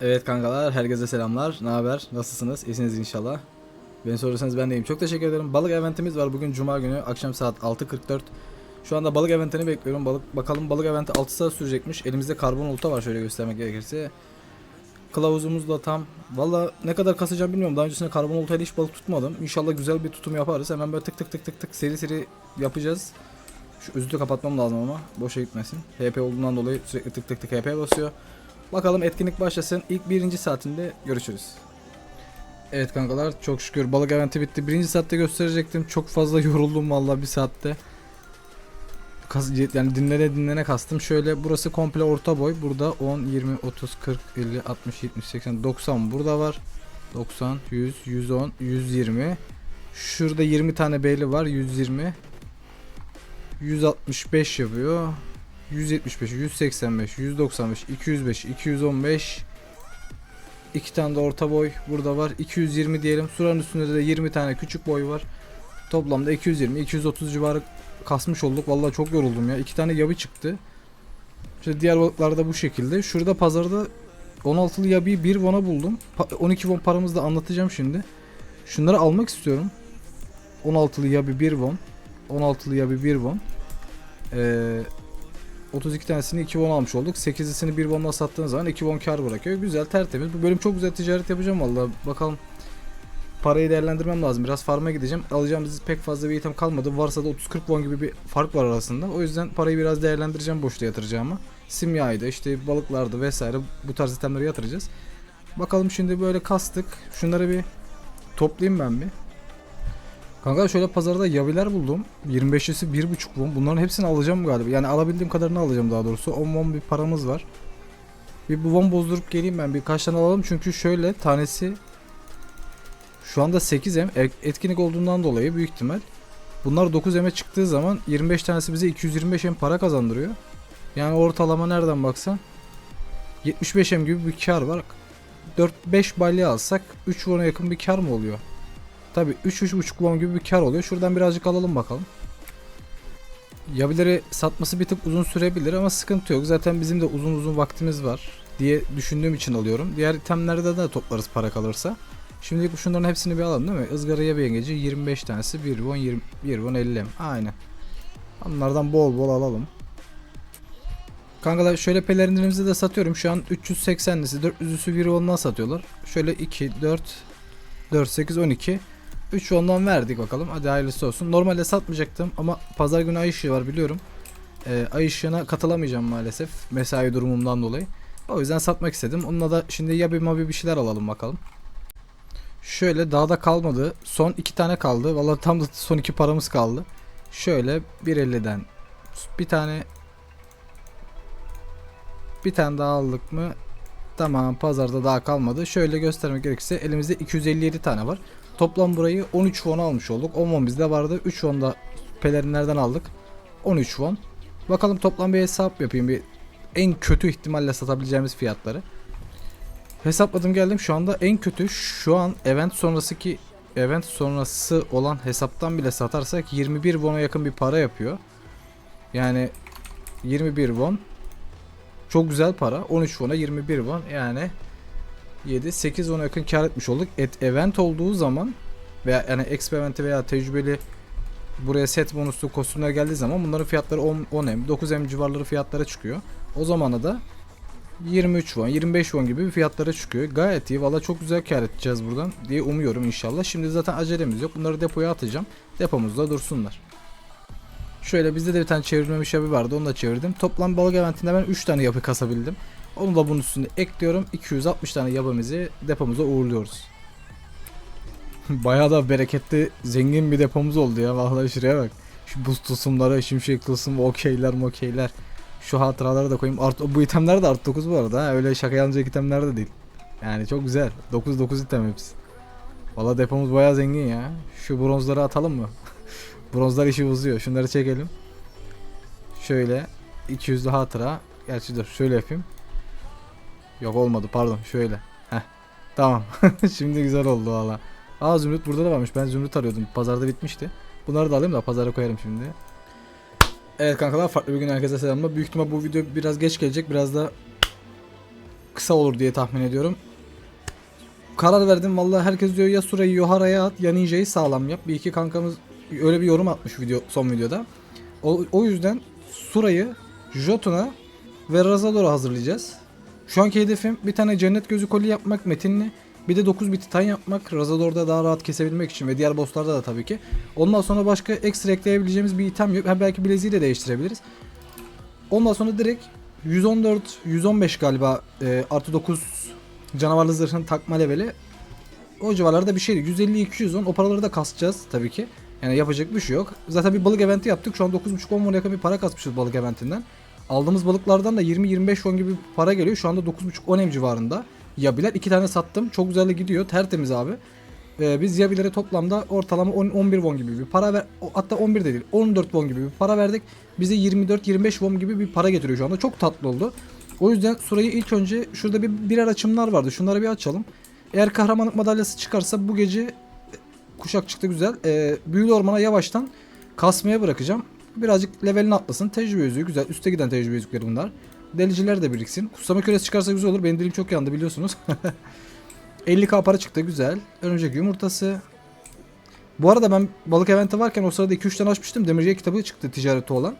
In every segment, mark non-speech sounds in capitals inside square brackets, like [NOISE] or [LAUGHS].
Evet kankalar, herkese selamlar. Ne haber? Nasılsınız? İyisiniz inşallah. Beni sorarsanız ben deyim. Çok teşekkür ederim. Balık eventimiz var bugün cuma günü akşam saat 6.44. Şu anda balık eventini bekliyorum. Balık bakalım balık eventi 6 saat sürecekmiş. Elimizde karbon olta var şöyle göstermek gerekirse. Kılavuzumuz da tam. Valla ne kadar kasacağım bilmiyorum. Daha öncesinde karbon oltayla hiç balık tutmadım. İnşallah güzel bir tutum yaparız. Hemen böyle tık tık tık tık tık seri seri yapacağız. Şu üzüntü kapatmam lazım ama boşa gitmesin. HP olduğundan dolayı sürekli tık tık tık HP basıyor. Bakalım etkinlik başlasın. İlk birinci saatinde görüşürüz. Evet kankalar çok şükür balık eventi bitti. Birinci saatte gösterecektim. Çok fazla [LAUGHS] yoruldum vallahi bir saatte. Kas, yani dinlene dinlene kastım. Şöyle burası komple orta boy. Burada 10, 20, 30, 40, 50, 60, 70, 80, 90 burada var. 90, 100, 110, 120. Şurada 20 tane beyli var. 120. 165 yapıyor. 175, 185, 195, 205, 215 iki tane de orta boy burada var. 220 diyelim. Suranın üstünde de 20 tane küçük boy var. Toplamda 220, 230 civarı kasmış olduk. Vallahi çok yoruldum ya. İki tane yabi çıktı. İşte diğer balıklar da bu şekilde. Şurada pazarda 16'lı yabiyi 1 vona buldum. Pa- 12 won paramızı da anlatacağım şimdi. Şunları almak istiyorum. 16'lı yabi 1 won. 16'lı yabi 1 won. Ee, 32 tanesini 2 won almış olduk. 8'lisini 1 won'la sattığın zaman 2 won kar bırakıyor. Güzel tertemiz. Bu bölüm çok güzel ticaret yapacağım valla. Bakalım. Parayı değerlendirmem lazım. Biraz farm'a gideceğim. Alacağımız pek fazla bir item kalmadı. Varsa da 30-40 won gibi bir fark var arasında. O yüzden parayı biraz değerlendireceğim boşta yatıracağımı. Simyaydı işte balıklardı vesaire bu tarz itemleri yatıracağız. Bakalım şimdi böyle kastık. Şunları bir toplayayım ben bir. Kanka şöyle pazarda yaviler buldum. 25'lisi 1.5 won. Bunların hepsini alacağım galiba. Yani alabildiğim kadarını alacağım daha doğrusu. 10 won bir paramız var. Bir bu won bozdurup geleyim ben. Birkaç tane alalım. Çünkü şöyle tanesi şu anda 8M. E- Etkinlik olduğundan dolayı büyük ihtimal. Bunlar 9M'e çıktığı zaman 25 tanesi bize 225M para kazandırıyor. Yani ortalama nereden baksan 75M gibi bir kar var. 4-5 balya alsak 3 won'a yakın bir kar mı oluyor? Tabi 3-3.5 won gibi bir kar oluyor. Şuradan birazcık alalım bakalım. Yabileri satması bir tık uzun sürebilir ama sıkıntı yok. Zaten bizim de uzun uzun vaktimiz var diye düşündüğüm için alıyorum. Diğer itemlerde de toplarız para kalırsa. Şimdilik şunların hepsini bir alalım değil mi? Izgara yabi yengeci 25 tanesi 1 won 20 1 won 50 mi? Aynen. Onlardan bol bol alalım. Kankalar şöyle pelerinlerimizi de satıyorum. Şu an 380'lisi 400'lüsü 1 won'dan satıyorlar. Şöyle 2 4 4 8 12 3 ondan verdik bakalım. Hadi hayırlısı olsun. Normalde satmayacaktım ama pazar günü ay ışığı var biliyorum. Ee, ay ışığına katılamayacağım maalesef. Mesai durumumdan dolayı. O yüzden satmak istedim. Onunla da şimdi ya bir mabi bir şeyler alalım bakalım. Şöyle dağda kalmadı. Son iki tane kaldı. Vallahi tam da son iki paramız kaldı. Şöyle 1.50'den bir tane bir tane daha aldık mı? Tamam pazarda daha kalmadı. Şöyle göstermek gerekirse elimizde 257 tane var. Toplam burayı 13 won almış olduk. 10 won bizde vardı. 3 won da pelerinlerden aldık. 13 won. Bakalım toplam bir hesap yapayım. Bir en kötü ihtimalle satabileceğimiz fiyatları. Hesapladım geldim. Şu anda en kötü şu an event sonrası ki event sonrası olan hesaptan bile satarsak 21 won'a yakın bir para yapıyor. Yani 21 won çok güzel para. 13 won'a 21 won yani 7 8 10'a yakın kar etmiş olduk. Et event olduğu zaman veya yani experiment veya tecrübeli buraya set bonuslu kostümler geldiği zaman bunların fiyatları 10 10M, 9M civarları fiyatlara çıkıyor. O zamana da 23 won, 25 won gibi bir fiyatlara çıkıyor. Gayet iyi. Valla çok güzel kar edeceğiz buradan diye umuyorum inşallah. Şimdi zaten acelemiz yok. Bunları depoya atacağım. Depomuzda dursunlar. Şöyle bizde de bir tane çevrilmemiş yapı vardı. Onu da çevirdim. Toplam balık eventinde ben 3 tane yapı kasabildim. Onu da bunun üstüne ekliyorum. 260 tane yapımızı depomuza uğurluyoruz. [LAUGHS] Bayağı da bereketli, zengin bir depomuz oldu ya. Vallahi şuraya bak. Şu buz tılsımları, şimşek tılsım, okeyler mokeyler. Şu hatıraları da koyayım. Art, bu itemler de art 9 bu arada ha. Öyle şaka yanacak itemler de değil. Yani çok güzel. 9-9 item hepsi. Valla depomuz bayağı zengin ya. Şu bronzları atalım mı? [LAUGHS] Bronzlar işi uzuyor. Şunları çekelim. Şöyle 200'lü hatıra. Gerçi dur şöyle yapayım. Yok olmadı pardon şöyle. Heh. Tamam. [LAUGHS] Şimdi güzel oldu valla. Aa zümrüt burada da varmış. Ben zümrüt arıyordum. Pazarda bitmişti. Bunları da alayım da pazara koyarım şimdi. Evet kankalar farklı bir gün herkese selamlar. Büyük ihtimal bu video biraz geç gelecek. Biraz da kısa olur diye tahmin ediyorum. Karar verdim vallahi herkes diyor ya Sura'yı Yohara'ya at ya Ninja'yı sağlam yap. Bir iki kankamız öyle bir yorum atmış video son videoda. O, o yüzden Sura'yı Jotun'a ve Razador'a hazırlayacağız. Şu anki hedefim bir tane cennet gözü koli yapmak metinli. Bir de 9 bit titan yapmak. Razador'da daha rahat kesebilmek için ve diğer bosslarda da tabii ki. Ondan sonra başka ekstra ekleyebileceğimiz bir item yok. Ha belki bileziği de değiştirebiliriz. Ondan sonra direkt 114, 115 galiba e, artı 9 canavarlı zırhın takma leveli. O civarlarda bir şeydi. 150 210 o paraları da kasacağız tabii ki. Yani yapacak bir şey yok. Zaten bir balık eventi yaptık. Şu an 9.5 10 yakın bir para kasmışız balık eventinden. Aldığımız balıklardan da 20-25 won gibi para geliyor. Şu anda 9.5 10 ev civarında. Yabiler iki tane sattım. Çok güzel de gidiyor. Tertemiz abi. Ee, biz Yabilere toplamda ortalama 10, 11 won gibi bir para ver. Hatta 11 de değil. 14 won gibi bir para verdik. Bize 24-25 won gibi bir para getiriyor şu anda. Çok tatlı oldu. O yüzden Sura'yı ilk önce şurada bir birer açımlar vardı. Şunları bir açalım. Eğer kahramanlık madalyası çıkarsa bu gece e, kuşak çıktı güzel. Ee, büyülü ormana yavaştan kasmaya bırakacağım. Birazcık levelini atlasın. Tecrübe yüzüğü güzel. Üste giden tecrübe yüzükleri bunlar. Deliciler de biriksin. Kutsama küresi çıkarsa güzel olur. Benim dilim çok yandı biliyorsunuz. [LAUGHS] 50k para çıktı güzel. Örümcek yumurtası. Bu arada ben balık eventi varken o sırada 2-3 tane açmıştım. Demirciye kitabı çıktı ticareti olan.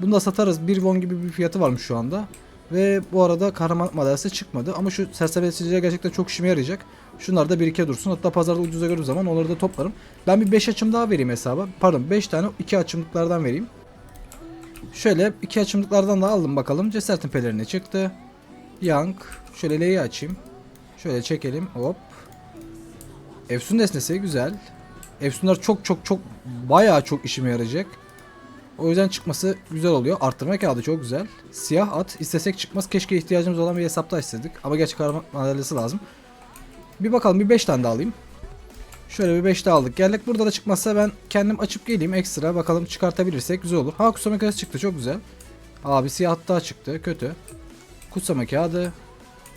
Bunu da satarız. 1 won gibi bir fiyatı varmış şu anda. Ve bu arada kahraman madalyası çıkmadı. Ama şu serseriçiliğe gerçekten çok işime yarayacak. Şunlar da birike dursun. Hatta pazarda ucuza gördüğüm zaman onları da toplarım. Ben bir 5 açım daha vereyim hesaba. Pardon 5 tane 2 açımlıklardan vereyim. Şöyle 2 açımlıklardan da aldım bakalım. Cesaretin pelerini çıktı. Yank. Şöyle L'yi açayım. Şöyle çekelim. Hop. Efsun nesnesi güzel. Efsunlar çok çok çok bayağı çok işime yarayacak. O yüzden çıkması güzel oluyor. Arttırma kağıdı çok güzel. Siyah at istesek çıkmaz. Keşke ihtiyacımız olan bir hesapta istedik. Ama gerçi kahraman madalyası lazım. Bir bakalım bir 5 tane daha alayım. Şöyle bir 5 daha aldık. Geldik burada da çıkmazsa ben kendim açıp geleyim ekstra. Bakalım çıkartabilirsek güzel olur. Ha kutsama kağıdı çıktı çok güzel. Abi siyah at daha çıktı kötü. Kutsama kağıdı.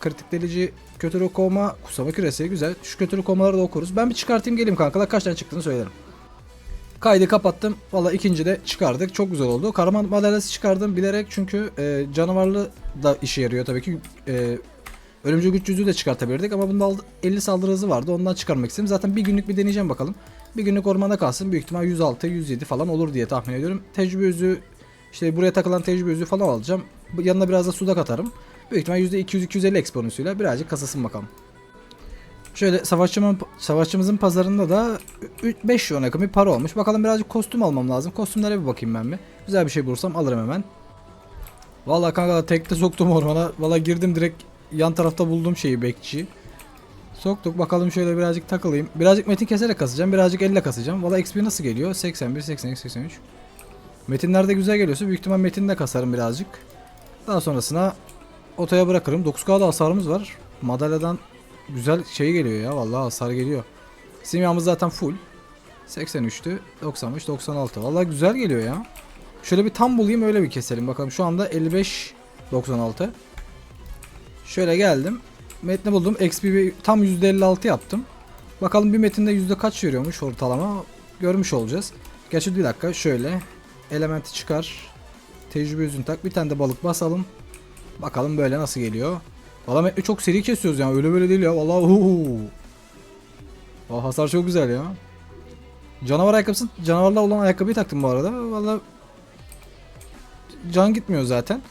Kritik delici kötü okuma kutsama küresi güzel. Şu kötü okumaları da okuruz. Ben bir çıkartayım geleyim kankalar kaç tane çıktığını söylerim. Kaydı kapattım. Valla ikinci de çıkardık. Çok güzel oldu. Kahraman madalyası çıkardım bilerek çünkü e, canavarlı da işe yarıyor tabii ki. E, ölümcül güç yüzüğü de çıkartabilirdik ama bunda aldı- 50 saldırı hızı vardı. Ondan çıkarmak istedim. Zaten bir günlük bir deneyeceğim bakalım. Bir günlük ormanda kalsın. Büyük ihtimal 106, 107 falan olur diye tahmin ediyorum. Tecrübe yüzüğü işte buraya takılan tecrübe yüzüğü falan alacağım. Yanına biraz da suda katarım. Büyük ihtimal %200-250 eksponansiyuyla birazcık kasasın bakalım. Şöyle savaşçımın, savaşçımızın pazarında da 5 yona yakın bir para olmuş. Bakalım birazcık kostüm almam lazım. Kostümlere bir bakayım ben bir. Güzel bir şey bulursam alırım hemen. Vallahi kanka tekte soktum ormana. Vallahi girdim direkt yan tarafta bulduğum şeyi bekçi. Soktuk bakalım şöyle birazcık takılayım. Birazcık metin keserek kasacağım. Birazcık elle kasacağım. Valla XP nasıl geliyor? 81, 82, 83. Metinlerde güzel geliyorsa büyük ihtimal metinde kasarım birazcık. Daha sonrasına otoya bırakırım. 9K'da hasarımız var. Madalyadan güzel şey geliyor ya vallahi hasar geliyor. Simyamız zaten full. 83'tü. 95 96. Vallahi güzel geliyor ya. Şöyle bir tam bulayım öyle bir keselim bakalım. Şu anda 55 96. Şöyle geldim. Metni buldum. XP tam %56 yaptım. Bakalım bir metinde yüzde kaç veriyormuş ortalama. Görmüş olacağız. Gerçi bir dakika şöyle. Elementi çıkar. Tecrübe yüzün tak. Bir tane de balık basalım. Bakalım böyle nasıl geliyor. Valla metni çok seri kesiyoruz yani öyle böyle değil ya. Valla uuu. Aa, hasar çok güzel ya. Canavar ayakkabısı canavarla olan ayakkabıyı taktım bu arada. Valla can gitmiyor zaten.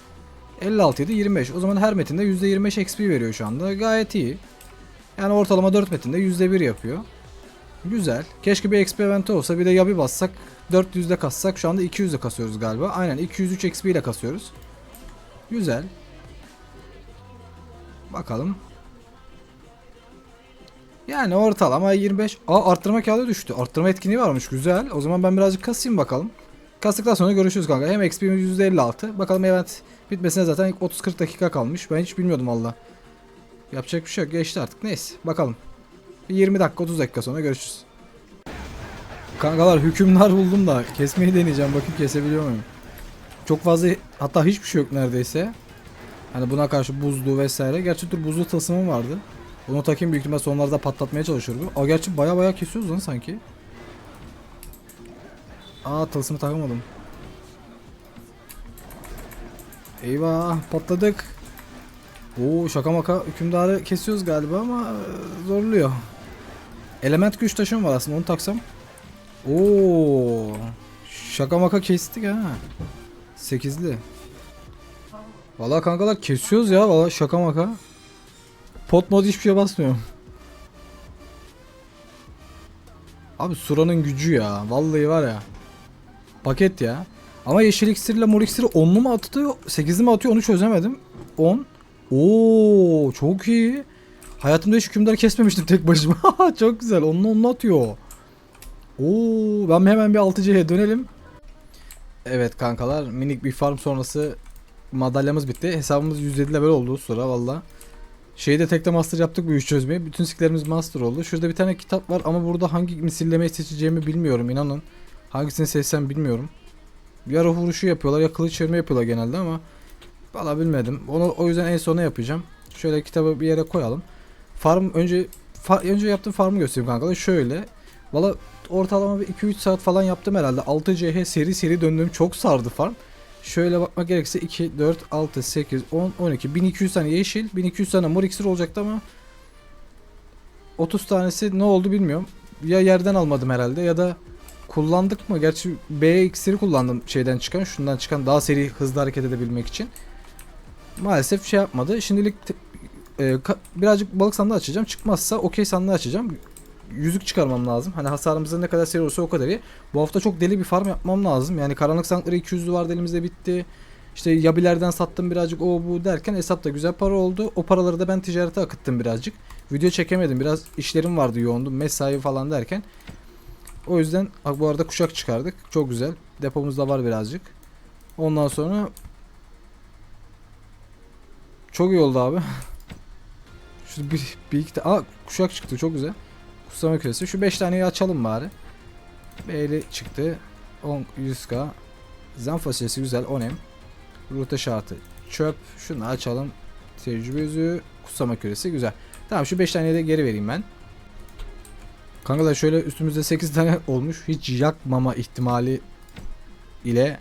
56 idi 25. O zaman her metinde %25 XP veriyor şu anda. Gayet iyi. Yani ortalama 4 metinde %1 yapıyor. Güzel. Keşke bir XP eventi olsa bir de yabi bassak 400'de kassak şu anda 200'de kasıyoruz galiba. Aynen 203 XP ile kasıyoruz. Güzel. Bakalım. Yani ortalama 25. Aa arttırma kağıdı düştü. Arttırma etkinliği varmış. Güzel. O zaman ben birazcık kasayım bakalım. Kastıktan sonra görüşürüz kanka. Hem XP'miz %56. Bakalım event bitmesine zaten 30-40 dakika kalmış. Ben hiç bilmiyordum valla. Yapacak bir şey yok. Geçti artık. Neyse. Bakalım. Bir 20 dakika 30 dakika sonra görüşürüz. Kankalar hükümler buldum da kesmeyi deneyeceğim. Bakayım kesebiliyor muyum? Çok fazla hatta hiçbir şey yok neredeyse. Hani buna karşı buzlu vesaire. Gerçi dur buzlu tasımım vardı. Bunu takayım büyük ihtimal sonlarda patlatmaya çalışıyorum. Aa gerçi baya baya kesiyoruz lan sanki. Aa tılsımı takamadım. Eyvah patladık. Oo şaka maka hükümdarı kesiyoruz galiba ama e, zorluyor. Element güç taşım var aslında onu taksam. Oo şaka maka kestik ha. Sekizli. Vallahi kankalar kesiyoruz ya valla şaka maka. Pot mod hiçbir şey basmıyorum. Abi Sura'nın gücü ya. Vallahi var ya. Paket ya. Ama yeşil iksir ile mor iksiri 10'lu mu atıyor? 8'li mi atıyor onu çözemedim. 10. Oo çok iyi. Hayatımda hiç hükümdar kesmemiştim tek başıma. [LAUGHS] çok güzel. Onunla onunla atıyor. Oo ben hemen bir 6C'ye dönelim. Evet kankalar minik bir farm sonrası madalyamız bitti. Hesabımız 107 level oldu sıra valla. Şeyde tekte master yaptık bu iş çözmeyi. Bütün skillerimiz master oldu. Şurada bir tane kitap var ama burada hangi misillemeyi seçeceğimi bilmiyorum inanın. Hangisini seçsem bilmiyorum. Ya ruh vuruşu yapıyorlar ya kılıç çevirme yapıyorlar genelde ama valla bilmedim. Onu o yüzden en sona yapacağım. Şöyle kitabı bir yere koyalım. Farm önce fa- önce yaptığım farmı göstereyim kankalar. Şöyle. Valla ortalama bir 2-3 saat falan yaptım herhalde. 6CH seri seri döndüm. Çok sardı farm. Şöyle bakmak gerekirse 2, 4, 6, 8, 10, 12. 1200 tane yeşil, 1200 tane mor iksir olacaktı ama 30 tanesi ne oldu bilmiyorum. Ya yerden almadım herhalde ya da kullandık mı? Gerçi B iksiri kullandım şeyden çıkan, şundan çıkan daha seri hızlı hareket edebilmek için. Maalesef şey yapmadı. Şimdilik e, birazcık balık sandığı açacağım. Çıkmazsa okey sandığı açacağım. Yüzük çıkarmam lazım. Hani hasarımızın ne kadar seri olursa o kadar iyi. Bu hafta çok deli bir farm yapmam lazım. Yani karanlık sandıkları 200'lü vardı elimizde bitti. İşte yabilerden sattım birazcık o bu derken hesapta güzel para oldu. O paraları da ben ticarete akıttım birazcık. Video çekemedim. Biraz işlerim vardı yoğundum. Mesai falan derken. O yüzden bu arada kuşak çıkardık. Çok güzel. Depomuzda var birazcık. Ondan sonra çok iyi oldu abi. [LAUGHS] Şu bir, bir iki tane. Kuşak çıktı çok güzel. Kutsama küresi. Şu 5 taneyi açalım bari. Beyli çıktı. 10 100k. Zen fasulyesi güzel 10 m. Rute şartı çöp. Şunu açalım. Tecrübe yüzüğü. Kutsama küresi güzel. Tamam şu 5 taneyi de geri vereyim ben. Kankalar şöyle üstümüzde 8 tane [LAUGHS] olmuş. Hiç yakmama ihtimali ile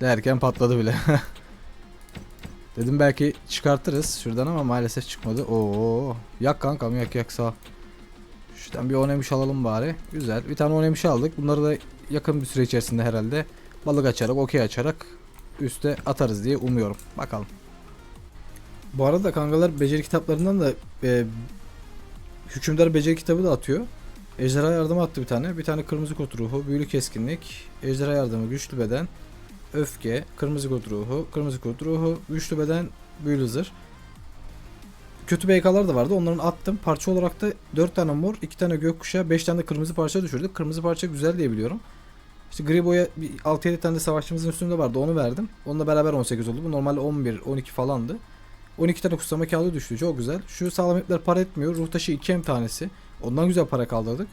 derken patladı bile. [LAUGHS] Dedim belki çıkartırız şuradan ama maalesef çıkmadı. Oo, yak kankam yak yak sağ. Şuradan bir onemiş alalım bari. Güzel. Bir tane onemiş aldık. Bunları da yakın bir süre içerisinde herhalde balık açarak, okey açarak üste atarız diye umuyorum. Bakalım. Bu arada kankalar beceri kitaplarından da e, hükümdar beceri kitabı da atıyor. Ejderha yardımı attı bir tane. Bir tane kırmızı kod ruhu, büyülü keskinlik, ejderha yardımı, güçlü beden, öfke, kırmızı kod ruhu, kırmızı kod ruhu, güçlü beden, büyülü zırh. Kötü BK'lar da vardı. Onların attım. Parça olarak da 4 tane mor, 2 tane gökkuşağı, 5 tane de kırmızı parça düşürdük. Kırmızı parça güzel diye biliyorum. İşte Gribo'ya bir 6-7 tane de savaşçımızın üstünde vardı. Onu verdim. Onunla beraber 18 oldu. Bu normalde 11, 12 falandı. 12 tane kutsama kağıdı düştü. Çok güzel. Şu sağlam ipler para etmiyor. Ruh taşı 2 hem tanesi. Ondan güzel para kaldırdık.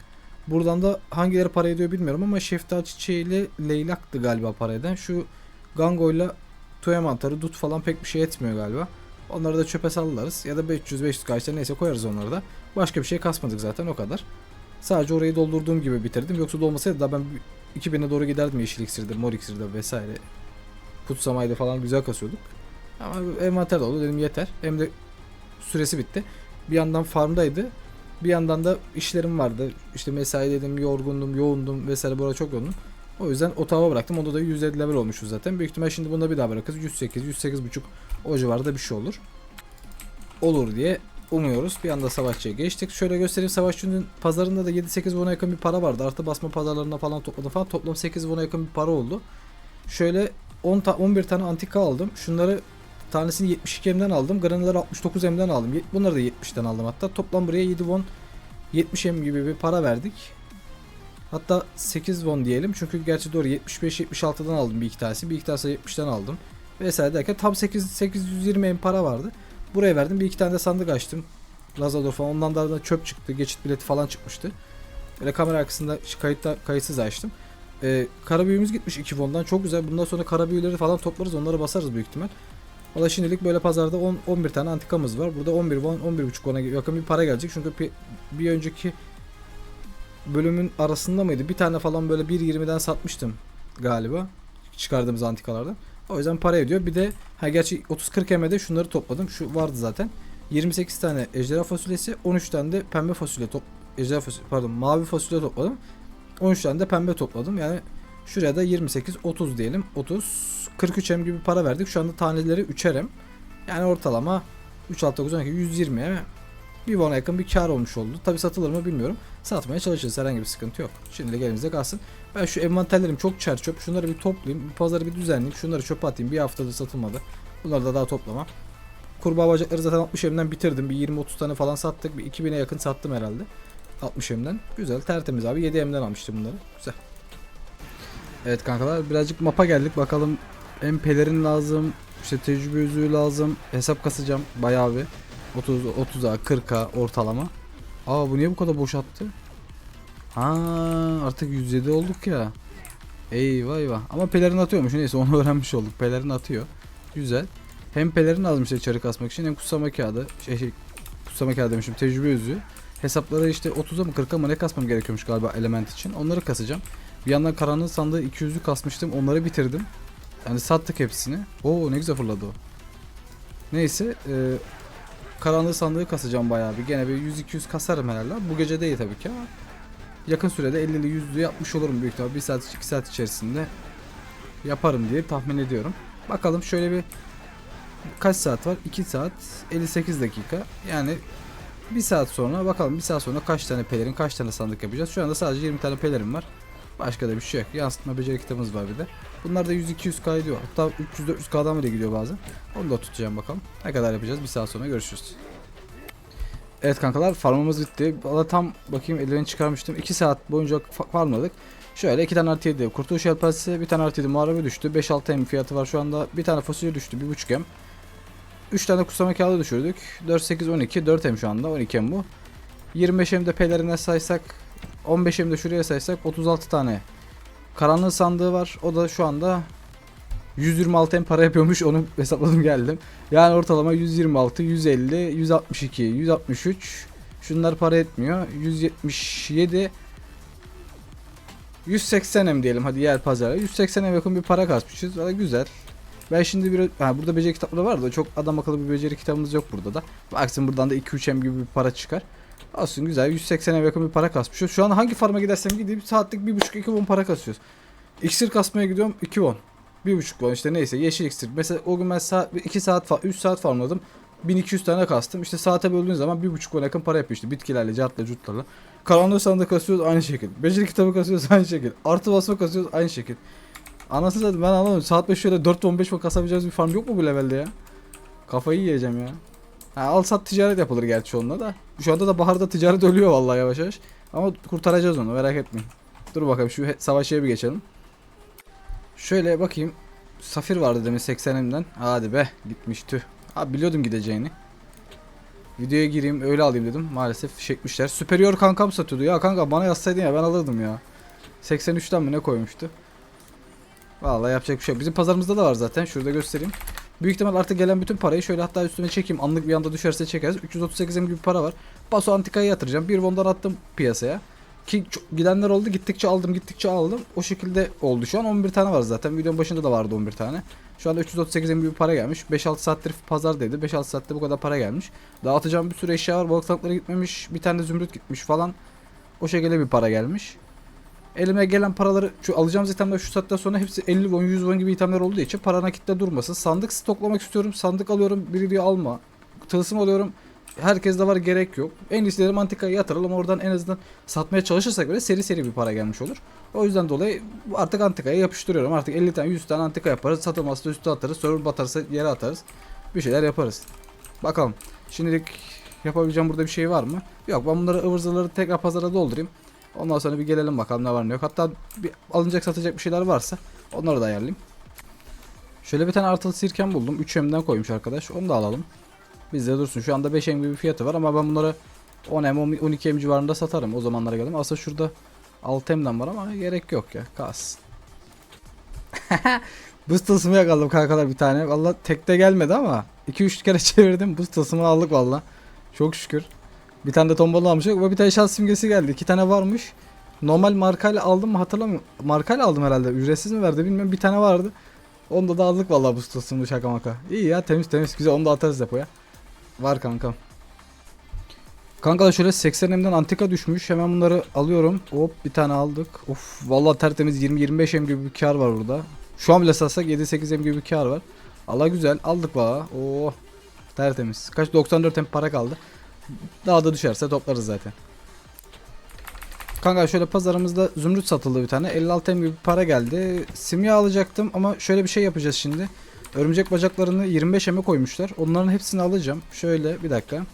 Buradan da hangileri para ediyor bilmiyorum ama şeftali çiçeğiyle leylaktı galiba para eden. Şu Gango'yla Tuya mantarı, dut falan pek bir şey etmiyor galiba. Onları da çöpe sallarız. Ya da 500-500 kaçta neyse koyarız onları da. Başka bir şey kasmadık zaten o kadar. Sadece orayı doldurduğum gibi bitirdim. Yoksa dolmasaydı da ben 2000'e doğru giderdim yeşil iksirde, mor iksirde vesaire. Kutsamaydı falan güzel kasıyorduk. Ama envanter oldu dedim yeter. Hem de süresi bitti. Bir yandan farmdaydı. Bir yandan da işlerim vardı. İşte mesai dedim, yorgundum, yoğundum vesaire bu arada çok yoğundum. O yüzden otağıma bıraktım. Onda da 107 level olmuşuz zaten. Büyük ihtimal şimdi bunda bir daha bırakırız. 108, 108 buçuk o civarda bir şey olur. Olur diye umuyoruz. Bir anda savaşçıya geçtik. Şöyle göstereyim savaşçının pazarında da 7-8 won'a yakın bir para vardı. Artı basma pazarlarına falan topladım falan. Toplam 8 won'a yakın bir para oldu. Şöyle 10 ta 11 tane antika aldım. Şunları tanesini 72 M'den aldım. Granaları 69 M'den aldım. Bunları da 70'ten aldım hatta. Toplam buraya 7 won 70 M gibi bir para verdik. Hatta 8 won diyelim. Çünkü gerçi doğru 75-76'dan aldım bir iki tanesi. Bir iki tanesi 70'ten aldım. Vesaire derken tam 8 820 M para vardı. Buraya verdim. Bir iki tane de sandık açtım. Lazador falan. Ondan da çöp çıktı. Geçit bileti falan çıkmıştı. Böyle kamera arkasında kayıtta kayıtsız açtım. Ee, kara büyümüz gitmiş 2 won'dan. Çok güzel. Bundan sonra kara büyüleri falan toplarız. Onları basarız büyük ihtimal. Valla şimdilik böyle pazarda 10 11 tane antikamız var. Burada 11 won 11.5 won'a yakın bir para gelecek. Çünkü bir, bir önceki bölümün arasında mıydı? Bir tane falan böyle 1.20'den satmıştım galiba. Çıkardığımız antikalardan. O yüzden para ediyor. Bir de ha gerçi 30-40 emede şunları topladım. Şu vardı zaten. 28 tane ejderha fasulyesi, 13 tane de pembe fasulye top ejderha fasulye pardon mavi fasulye topladım. 13 tane de pembe topladım. Yani şuraya da 28 30 diyelim. 30 43 em gibi para verdik. Şu anda taneleri 3'er em. Yani ortalama 3 6 9 12 120 em bir bana yakın bir kar olmuş oldu. Tabi satılır mı bilmiyorum. Satmaya çalışırız. Herhangi bir sıkıntı yok. Şimdilik elimizde kalsın. Ben şu envanterlerim çok çer çöp. Şunları bir toplayayım. Bir pazarı bir düzenleyeyim. Şunları çöpe atayım. Bir haftada satılmadı. Bunları da daha toplama. Kurbağa bacakları zaten 60 emden bitirdim. Bir 20-30 tane falan sattık. Bir 2000'e yakın sattım herhalde. 60 emden. Güzel tertemiz abi. 7 emden almıştım bunları. Güzel. Evet kankalar birazcık mapa geldik. Bakalım hem pelerin lazım. işte tecrübe yüzüğü lazım. Hesap kasacağım bayağı bir. 30 30'a 40'a ortalama. Aa bu niye bu kadar boş attı? Ha artık 107 olduk ya. Eyvah eyvah. Ama pelerin atıyormuş. Neyse onu [LAUGHS] öğrenmiş olduk. Pelerin atıyor. Güzel. Hem pelerin lazım işte çarı kasmak için hem kutsama kağıdı. Şey, şey kutsama kağıdı demişim. Tecrübe yüzüğü. Hesapları işte 30'a mı 40'a mı ne kasmam gerekiyormuş galiba element için. Onları kasacağım. Bir yandan karanlığı sandığı 200'lü kasmıştım. Onları bitirdim. Yani sattık hepsini. Oo ne güzel fırladı o. Neyse. E, karanlığı sandığı kasacağım bayağı bir. Gene bir 100-200 kasarım herhalde. Bu gece değil tabii ki ama yakın sürede 50'li 100'lü yapmış olurum büyük ihtimalle. 1 saat 2 saat içerisinde yaparım diye tahmin ediyorum. Bakalım şöyle bir kaç saat var? 2 saat 58 dakika. Yani bir saat sonra bakalım bir saat sonra kaç tane pelerin kaç tane sandık yapacağız. Şu anda sadece 20 tane pelerin var. Başka da bir şey yok. Yansıtma beceri kitabımız var bir de. Bunlar da 100-200 k ediyor. Hatta 300-400 k'dan bile gidiyor bazen. Onu da tutacağım bakalım. Ne kadar yapacağız? Bir saat sonra görüşürüz. Evet kankalar farmımız bitti. Valla tam bakayım ellerini çıkarmıştım. 2 saat boyunca fa- farmladık. Şöyle 2 tane artı 7 kurtuluş yelpazesi, bir tane artı 7 muharebe düştü. 5-6 M fiyatı var şu anda. Bir tane fasulye düştü 1.5 M. 3 tane kutsama kağıdı düşürdük. 4 8 12 4 M şu anda 12 M bu. 25 M de pelerine saysak 15 M de şuraya saysak 36 tane karanlığı sandığı var. O da şu anda 126 M para yapıyormuş onu [LAUGHS] hesapladım geldim. Yani ortalama 126, 150, 162, 163. Şunlar para etmiyor. 177 180 M diyelim hadi yer pazara. 180 M yakın bir para kasmışız. Valla güzel. Ben şimdi bir ha, burada beceri kitapları var da çok adam akıllı bir beceri kitabımız yok burada da. Baksın buradan da 2-3 M gibi bir para çıkar. Olsun güzel 180'e yakın bir para kasmışız. Şu an hangi farma gidersem gideyim saatlik 1.5-2 won para kasıyoruz. İksir kasmaya gidiyorum 2 won. 1.5 won işte neyse yeşil iksir. Mesela o gün ben saat, 2 saat 3 saat farmladım. 1200 tane kastım. İşte saate böldüğün zaman 1.5 won yakın para yapıyor bitkilerle, cartla, curtlarla. Karanlığı sandığı kasıyoruz aynı şekilde. Beceri kitabı kasıyoruz aynı şekilde. Artı basma kasıyoruz aynı şekilde. Anasını zaten ben anlamadım. Saat 5 şöyle 4-15 won kasabileceğimiz bir farm yok mu bu levelde ya? Kafayı yiyeceğim ya. Ha, al sat ticaret yapılır gerçi onunla da. Şu anda da baharda ticaret ölüyor vallahi yavaş yavaş. Ama kurtaracağız onu merak etmeyin. Dur bakalım şu savaşıya bir geçelim. Şöyle bakayım. Safir vardı demin 80'imden. Hadi be gitmiş tüh. Abi biliyordum gideceğini. Videoya gireyim öyle alayım dedim. Maalesef çekmişler. Superior kankam satıyordu. Ya kanka bana yazsaydın ya ben alırdım ya. 83'ten mi ne koymuştu? Vallahi yapacak bir şey yok. Bizim pazarımızda da var zaten. Şurada göstereyim. Büyük ihtimal artık gelen bütün parayı şöyle hatta üstüne çekeyim. Anlık bir anda düşerse çekeriz. 338 M gibi para var. Paso antikayı yatıracağım. Bir bondan attım piyasaya. Ki gidenler oldu. Gittikçe aldım, gittikçe aldım. O şekilde oldu. Şu an 11 tane var zaten. Videonun başında da vardı 11 tane. Şu anda 338 M gibi para gelmiş. 5-6 saattir pazardaydı. 5-6 saatte bu kadar para gelmiş. Dağıtacağım bir sürü eşya var. Balık gitmemiş. Bir tane zümrüt gitmiş falan. O şekilde bir para gelmiş. Elime gelen paraları şu alacağım itemler şu saatten sonra hepsi 50 won 100 won gibi itemler olduğu için para nakitte durmasın. Sandık stoklamak istiyorum. Sandık alıyorum. Biri diyor alma. Tılsım alıyorum. Herkes de var gerek yok. En iyisi dedim antikaya yatıralım. Oradan en azından satmaya çalışırsak böyle seri seri bir para gelmiş olur. O yüzden dolayı artık antikaya yapıştırıyorum. Artık 50 tane 100 tane antika yaparız. Satılmazsa üstü atarız. Server batarsa yere atarız. Bir şeyler yaparız. Bakalım. Şimdilik yapabileceğim burada bir şey var mı? Yok ben bunları ıvır tekrar pazara doldurayım. Ondan sonra bir gelelim bakalım ne var ne yok. Hatta bir alınacak satacak bir şeyler varsa onları da ayarlayayım. Şöyle bir tane artılı sirken buldum. 3M'den koymuş arkadaş. Onu da alalım. Bizde dursun. Şu anda 5M gibi bir fiyatı var ama ben bunları 10M 12M civarında satarım. O zamanlara geldim. Aslında şurada 6M'den var ama gerek yok ya. Kalsın. [LAUGHS] Buz tılsımı yakaladım kankalar bir tane. Valla tekte gelmedi ama 2-3 kere [LAUGHS] çevirdim. Buz tılsımını aldık valla. Çok şükür. Bir tane de tombala almıştık ve bir tane şans simgesi geldi. İki tane varmış. Normal markayla aldım mı hatırlamıyorum. Markayla aldım herhalde. Ücretsiz mi verdi bilmiyorum. Bir tane vardı. Onda da aldık vallahi bu stasını şaka maka. İyi ya temiz temiz güzel onu da atarız depoya. Var kankam. Kanka da şöyle 80 M'den antika düşmüş. Hemen bunları alıyorum. Hop bir tane aldık. Of vallahi tertemiz 20-25 M gibi bir kar var burada. Şu an bile satsak 7-8 M gibi bir kar var. Allah güzel aldık valla. Oo tertemiz. Kaç 94 M para kaldı. Daha da düşerse toplarız zaten. Kanka şöyle pazarımızda zümrüt satıldı bir tane. 56 M gibi para geldi. Simya alacaktım ama şöyle bir şey yapacağız şimdi. Örümcek bacaklarını 25 M'e koymuşlar. Onların hepsini alacağım. Şöyle bir dakika.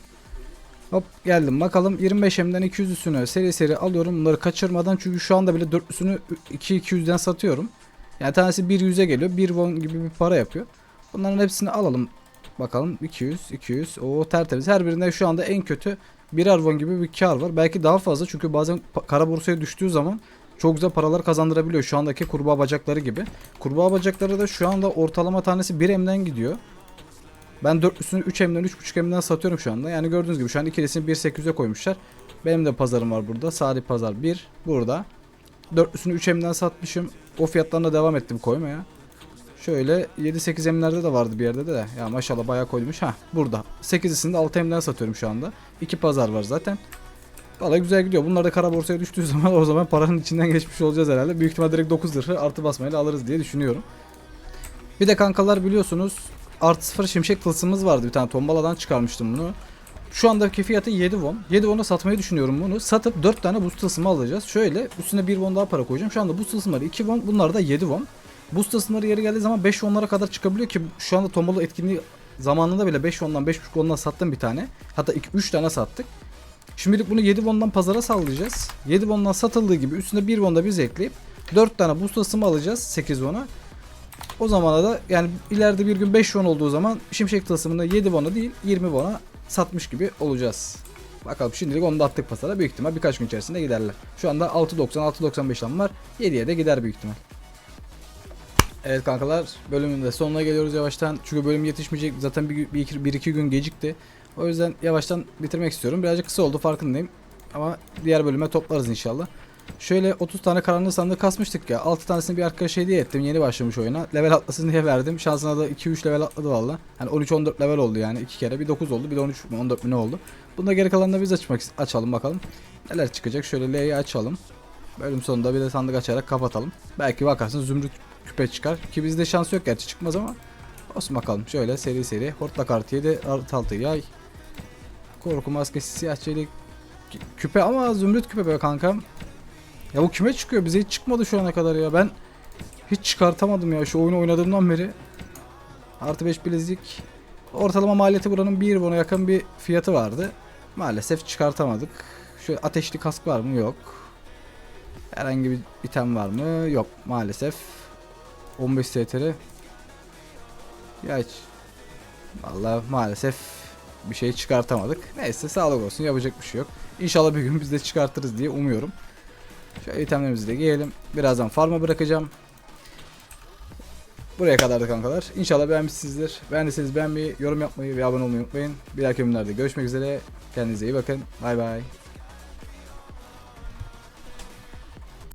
Hop geldim bakalım 25M'den 200 üstünü seri seri alıyorum bunları kaçırmadan çünkü şu anda bile 4'lüsünü 2-200'den satıyorum. Yani tanesi 100'e geliyor 1 won gibi bir para yapıyor. Bunların hepsini alalım bakalım 200 200 o tertemiz her birinde şu anda en kötü birer won gibi bir kar var. Belki daha fazla çünkü bazen kara borsaya düştüğü zaman çok güzel paralar kazandırabiliyor şu andaki kurbağa bacakları gibi. Kurbağa bacakları da şu anda ortalama tanesi 1 M'den gidiyor. Ben 4'lüsünü 3M'den 3.5 M'den satıyorum şu anda. Yani gördüğünüz gibi şu an ikilisini 1.800'e koymuşlar. Benim de pazarım var burada. Salih Pazar 1 burada. 4'lüsünü 3M'den satmışım. O fiyatlarına devam ettim koymaya. Şöyle 7-8 M'lerde de vardı bir yerde de. Ya maşallah bayağı koymuş. Ha burada. 8'lisini de 6 M'den satıyorum şu anda. İki pazar var zaten. Valla güzel gidiyor. Bunlar da kara borsaya düştüğü [LAUGHS] zaman o zaman paranın içinden geçmiş olacağız herhalde. Büyük ihtimal direkt 9 lira artı basmayla alırız diye düşünüyorum. Bir de kankalar biliyorsunuz artı sıfır şimşek tılsımımız vardı bir tane tombaladan çıkarmıştım bunu. Şu andaki fiyatı 7 won. 7 won'a satmayı düşünüyorum bunu. Satıp 4 tane boost tılsımı alacağız. Şöyle üstüne 1 won daha para koyacağım. Şu anda boost tılsımları 2 won. Bunlar da 7 won. Boost tılsımları yeri geldiği zaman 5 won'lara kadar çıkabiliyor ki şu anda tombala etkinliği zamanında bile 5 won'dan 5.5 won'dan sattım bir tane. Hatta 2 3 tane sattık. Şimdilik bunu 7 won'dan pazara sallayacağız. 7 won'dan satıldığı gibi üstüne 1 won da biz ekleyip 4 tane boost tılsımı alacağız 8 won'a. O zamana da yani ileride bir gün 5 won olduğu zaman şimşek tılsımını 7 won'a değil 20 won'a satmış gibi olacağız. Bakalım şimdilik onu da attık pasara büyük ihtimal birkaç gün içerisinde giderler. Şu anda 6.90 6.95'ten var 7'ye de gider büyük ihtimal. Evet kankalar bölümün de sonuna geliyoruz yavaştan. Çünkü bölüm yetişmeyecek zaten bir, bir, iki, bir iki gün gecikti. O yüzden yavaştan bitirmek istiyorum. Birazcık kısa oldu farkındayım. Ama diğer bölüme toplarız inşallah. Şöyle 30 tane karanlık sandığı kasmıştık ya. 6 tanesini bir arkadaşa hediye ettim. Yeni başlamış oyuna. Level atlasın diye verdim. Şansına da 2-3 level atladı valla. Hani 13-14 level oldu yani. 2 kere. Bir 9 oldu. Bir de 13 mü 14 mü ne oldu. Bunda geri kalanını biz açmak açalım bakalım. Neler çıkacak. Şöyle L'yi açalım. Bölüm sonunda bir de sandık açarak kapatalım. Belki bakarsın zümrüt küpe çıkar. Ki bizde şans yok gerçi çıkmaz ama. Olsun bakalım. Şöyle seri seri. Hortla kartı 7. Artı altı yay. Korku maskesi siyah çelik. Kü- Küpe ama zümrüt küpe be kankam. Ya bu kime çıkıyor? Bize hiç çıkmadı şu ana kadar ya. Ben hiç çıkartamadım ya şu oyunu oynadığımdan beri. Artı 5 bilezik. Ortalama maliyeti buranın 1 bona yakın bir fiyatı vardı. Maalesef çıkartamadık. Şu ateşli kask var mı? Yok. Herhangi bir item var mı? Yok maalesef. 15 STR. Ya hiç. Vallahi maalesef bir şey çıkartamadık. Neyse sağlık olsun yapacak bir şey yok. İnşallah bir gün biz de çıkartırız diye umuyorum. Şöyle itemlerimizi de giyelim. Birazdan farma bırakacağım. Buraya kadardı kankalar. İnşallah beğenmişsinizdir. Beğendiyseniz beğenmeyi, yorum yapmayı ve abone olmayı unutmayın. Bir dahaki bölümlerde görüşmek üzere. Kendinize iyi bakın. Bay bay.